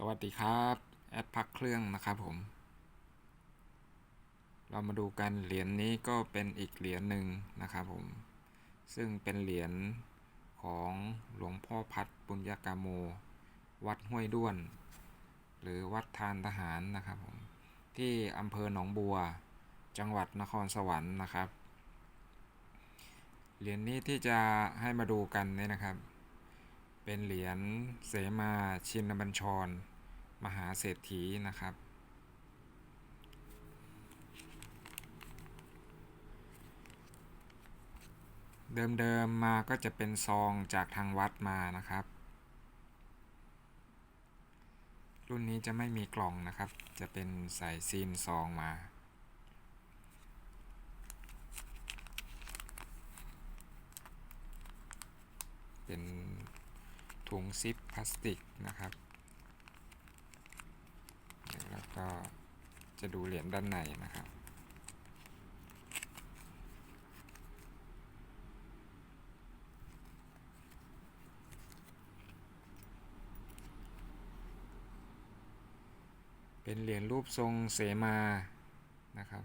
สวัสดีครับแอดพักเครื่องนะครับผม เรามาดูกันเหรียญนี้ก็เป็นอีกเหรียญหนึ่งนะครับผม ซึ่งเป็นเหรียญของหลวงพ่อพัดปุญญากาโม วัดห้วยด้วน หรือวัดทานทหารนะครับผม ที่อำเภอหนองบัว จังหวัดนครสวรรค์นะครับ เหรียญนี้ที่จะให้มาดูกันเนี่ยนะครับ เป็นเหรียญเสมาชินบัญชร มหาเศรษฐีนะครับ เดิมๆมาก็จะเป็นซองจากทางวัดมานะครับ รุ่นนี้จะไม่มีกล่องนะครับ จะเป็นใส่ซีนซองมาเป็น ถุงซิปพลาสติกนะครับ แล้วก็จะดูเหรียญด้านในนะครับเป็นเหรียญรูปทรงเสมานะครับ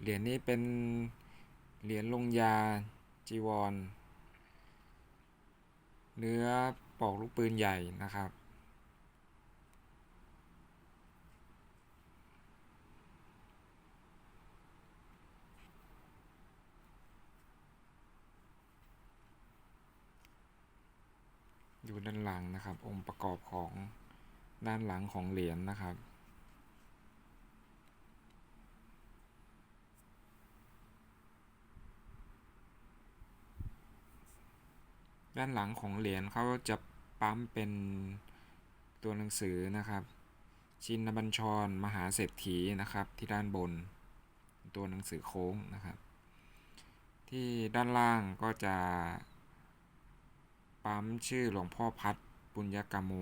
เหรียญนี้เป็นเหรียญลงยาจีวร เนื้อปอกลูกปืนใหญ่นะครับ อยู่ด้านหลังนะครับ องค์ประกอบของด้านหลังของเหรียญนะครับ ด้านหลังของเหรียญเขาจะปั๊มเป็นตัวหนังสือนะครับ ชินบัญชรมหาเศรษฐีนะครับ ที่ด้านบน ตัวหนังสือโค้งนะครับ ที่ด้านล่างก็จะปั๊มชื่อหลวงพ่อพัดปุญญกามโม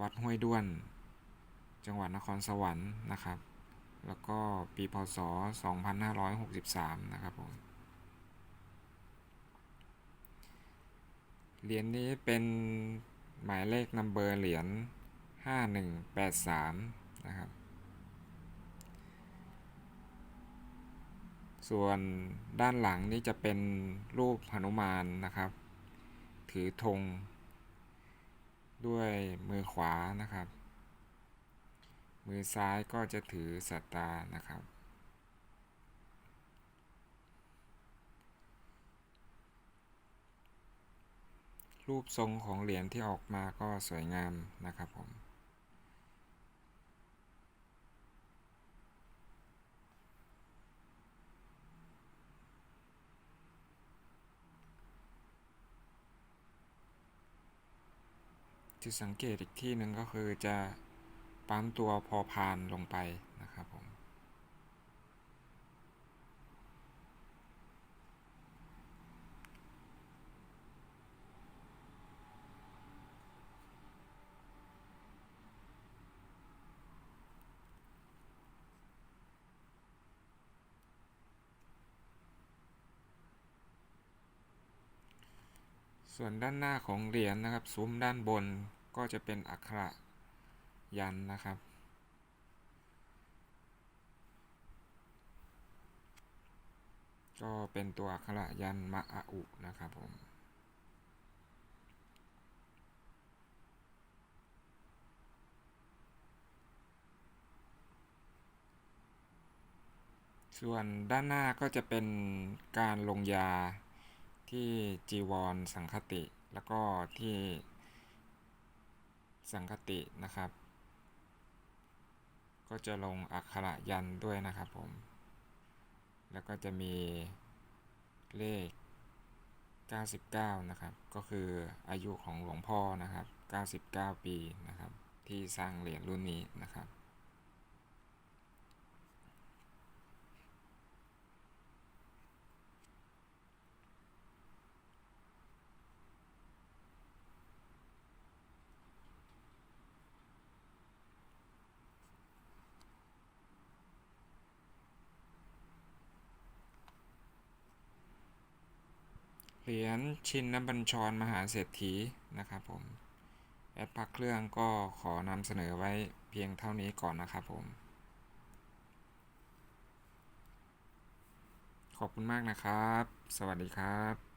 วัดห้วยด้วน จังหวัดนครสวรรค์นะครับ แล้วก็ปีพศ 2563 นะครับผม เหรียญนี้เป็นหมายเลขนัมเบอร์เหรียญ5183 นะครับ ส่วนด้านหลังนี้จะเป็นรูปหนุมานนะครับ ถือธงด้วยมือขวานะครับ มือซ้ายก็จะถือสัตตานะครับ รูปทรงของเหรียญที่ออกมาก็สวยงามนะครับผมจุดสังเกตอีกที่หนึ่งก็คือจะปั๊มตัวพอพานลงไปนะครับผม ส่วนด้านหน้าของเหรียญนะครับ ซุ้มด้านบนก็จะเป็นอักขระยันนะครับ ก็เป็นตัวอักขระยันมะอะอุนะครับผมส่วนด้านหน้าก็จะเป็นการลงยา ที่จีวรสังคติ แล้วก็ที่สังคตินะครับ ก็จะลงอักขระยันด้วยนะครับผม แล้วก็จะมีเลข 99 นะครับ ก็คืออายุของหลวงพ่อนะครับ 99 ปีนะครับ ที่สร้างเหรียญรุ่นนี้นะครับ เหรียญชินนบัญชรมหาเศรษฐีนะครับผมแอปพักเครื่องก็ขอนำเสนอไว้เพียงเท่านี้ก่อนนะครับผม ขอบคุณมากนะครับ สวัสดีครับ